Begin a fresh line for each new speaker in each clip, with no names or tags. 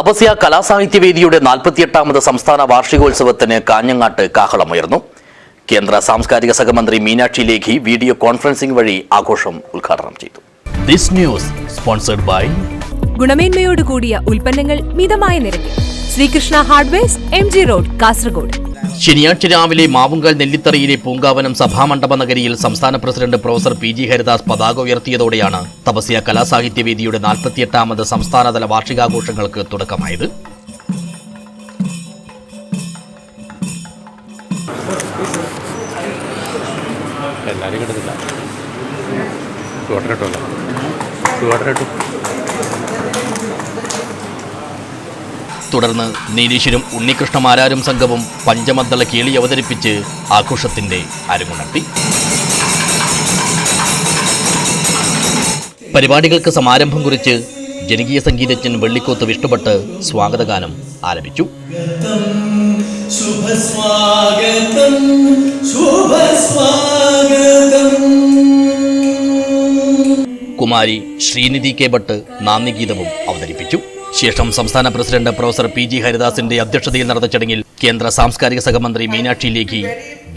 തപസ്യ കലാസാഹിത്യവേദിയുടെ നാൽപ്പത്തിയെട്ടാമത് സംസ്ഥാന വാർഷികോത്സവത്തിന് കാഞ്ഞങ്ങാട്ട് കാഹളമുയർന്നു. കേന്ദ്ര സാംസ്കാരിക സഹമന്ത്രി മീനാക്ഷി ലേഖി വീഡിയോ കോൺഫറൻസിംഗ് വഴി ആഘോഷം ഉദ്ഘാടനം ചെയ്തു. ദിസ് ന്യൂസ് സ്പോൺസർഡ് ബൈ
ഗുണമേന്മയോട് കൂടിയ ഉൽപ്പന്നങ്ങൾ മിതമായ നിരക്കിൽ. Sreekrishna hardware M G road Kasaragod.
ശനിയാഴ്ച രാവിലെ മാവുങ്കൽ നെല്ലിത്തറയിലെ പൂങ്കാവനം സഭാമണ്ഡപ നഗരിയിൽ സംസ്ഥാന president professor P G Haridas പതാക ഉയർത്തിയതോടെയാണ് തപസ്യ കലാസാഹിത്യവേദിയുടെ നാൽപ്പത്തിയെട്ടാമത് സംസ്ഥാനതല വാർഷികാഘോഷങ്ങൾക്ക് തുടക്കമായത്. തുടർന്ന് നീലീശ്വരും ഉണ്ണികൃഷ്ണമാരാരും സംഘവും പഞ്ചമദ്ദള കേളി അവതരിപ്പിച്ച് ആഘോഷത്തിന്റെ അരങ്ങുണർത്തി. പരിപാടികൾക്ക് സമാരംഭം കുറിച്ച് ജനകീയ സംഗീതജ്ഞൻ വെള്ളിക്കോത്ത് വിഷ്ണുഭട്ട് സ്വാഗതഗാനം ആലപിച്ചു. കുമാരി ശ്രീനിധി കെ ഭട്ട് നാന്ദിഗീതവും അവതരിപ്പിച്ചു. ശേഷം സംസ്ഥാന പ്രസിഡന്റ് പ്രൊഫസർ പി ജി ഹരിദാസിന്റെ അധ്യക്ഷതയിൽ നടന്ന ചടങ്ങിൽ കേന്ദ്ര സാംസ്കാരിക സഹമന്ത്രി മീനാക്ഷി ലേഖി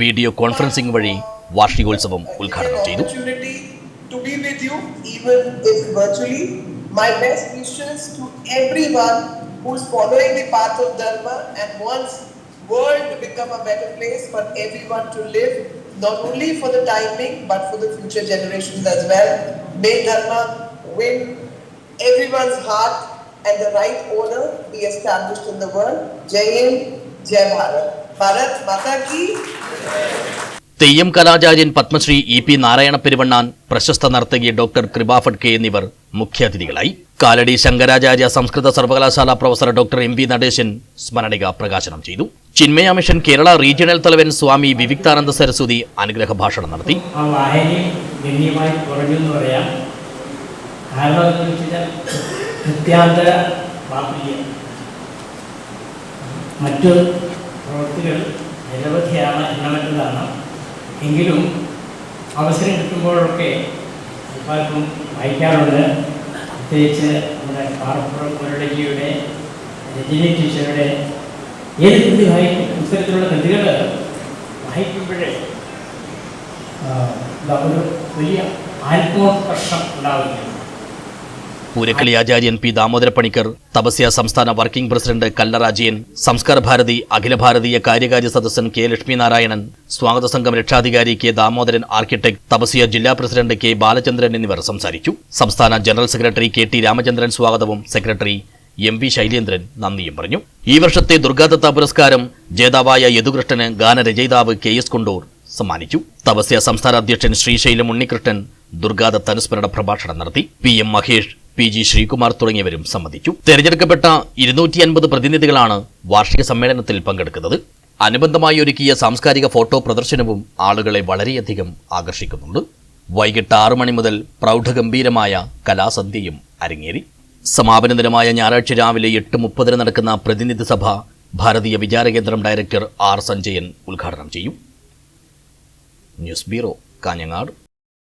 വീഡിയോ കോൺഫറൻസിംഗ് വഴി വാർഷികോത്സവം ഉദ്ഘാടനം ചെയ്തു.
And the right order be established in the world. Jai Hind, Jai Bharat. Bharat Mata ki
theyyam കലാചാര്യൻ Padmashri E P Narayana Peruvannan പ്രശസ്ത നർത്തകി ഡോക്ടർ കൃപാഫഡ് കെ എന്നിവർ മുഖ്യാതിഥികളായി കാലടി ശങ്കരാചാര്യ സംസ്കൃത സർവകലാശാല professor doctor M V Natesan സ്മരണിക പ്രകാശനം ചെയ്തു ചിന്മയ മിഷൻ കേരള റീജിയണൽ തലവൻ സ്വാമി വിവിക്താനന്ദ സരസ്വതി അനുഗ്രഹ ഭാഷണം നടത്തി
ഗണ്യമായി കുറഞ്ഞു എന്ന് പറയാം കാരണം എന്ന് വെച്ചാൽ കൃത്യാന്തര പ്രാപ്തിയ മറ്റു പ്രവൃത്തികൾ നിരവധിയാണ് എണ്ണമറ്റതാണ് എങ്കിലും അവസരം കിട്ടുമ്പോഴൊക്കെ പലർക്കും വായിക്കാറുണ്ട്. പ്രത്യേകിച്ച് നമ്മുടെ പാർപ്പുറം മുരളിജിയുടെ രജനി ടീച്ചറുടെ ഏത് കൃതി വായിക്കും ഇത്തരത്തിലുള്ള കൃതികൾ വായിക്കുമ്പോഴേ ഒരു വലിയ ആത്മോത്കർഷം ഉണ്ടാവുകയാണ്.
പൂരക്കളി ആചാര്യൻ പി ദാമോദര പണിക്കർ തപസ്യ സംസ്ഥാന വർക്കിംഗ് പ്രസിഡന്റ് കല്ലറാജയൻ സംസ്കാര ഭാരതി അഖില ഭാരതീയ കാര്യകാര്യ സദസ്സൻ കെ ലക്ഷ്മിനാരായണൻ സ്വാഗത സംഘം രക്ഷാധികാരി കെ ദാമോദരൻ ആർക്കിടെക്ട് തപസ്യ ജില്ലാ പ്രസിഡന്റ് കെ ബാലചന്ദ്രൻ എന്നിവർ സംസാരിച്ചു. സംസ്ഥാന general secretary K T Ramachandran സ്വാഗതവും സെക്രട്ടറി എം വി ശൈലേന്ദ്രൻ നന്ദിയും പറഞ്ഞു. ഈ വർഷത്തെ ദുർഗാദത്ത പുരസ്കാരം ജേതാവായ യദുകൃഷ്ണന് ഗാനരചയിതാവ് കെ എസ് കൊണ്ടൂർ സമ്മാനിച്ചു. തപസ്യ സംസ്ഥാന അധ്യക്ഷൻ ശ്രീശൈലം ഉണ്ണികൃഷ്ണൻ ദുർഗാദത്ത അനുസ്മരണ പ്രഭാഷണം നടത്തി. P M Mahesh P G Sreekumar തുടങ്ങിയവരും സംബന്ധിച്ചു തെരഞ്ഞെടുക്കപ്പെട്ട ഇരുന്നൂറ്റി അൻപത് പ്രതിനിധികളാണ് വാർഷിക സമ്മേളനത്തിൽ പങ്കെടുക്കുന്നത്. അനുബന്ധമായി ഒരുക്കിയ സാംസ്കാരിക ഫോട്ടോ പ്രദർശനവും ആളുകളെ വളരെയധികം ആകർഷിക്കുന്നുണ്ട്. വൈകിട്ട് ആറു മണി മുതൽ പ്രൗഢഗംഭീരമായ കലാസന്ധ്യയും അരങ്ങേറി. സമാപന ദിനമായ ഞായറാഴ്ച രാവിലെ എട്ട് മുപ്പതിന് നടക്കുന്ന പ്രതിനിധി സഭ ഭാരതീയ വിചാരകേന്ദ്രം ഡയറക്ടർ ആർ സഞ്ജയൻ ഉദ്ഘാടനം ചെയ്യും. News bureau Kanhangad.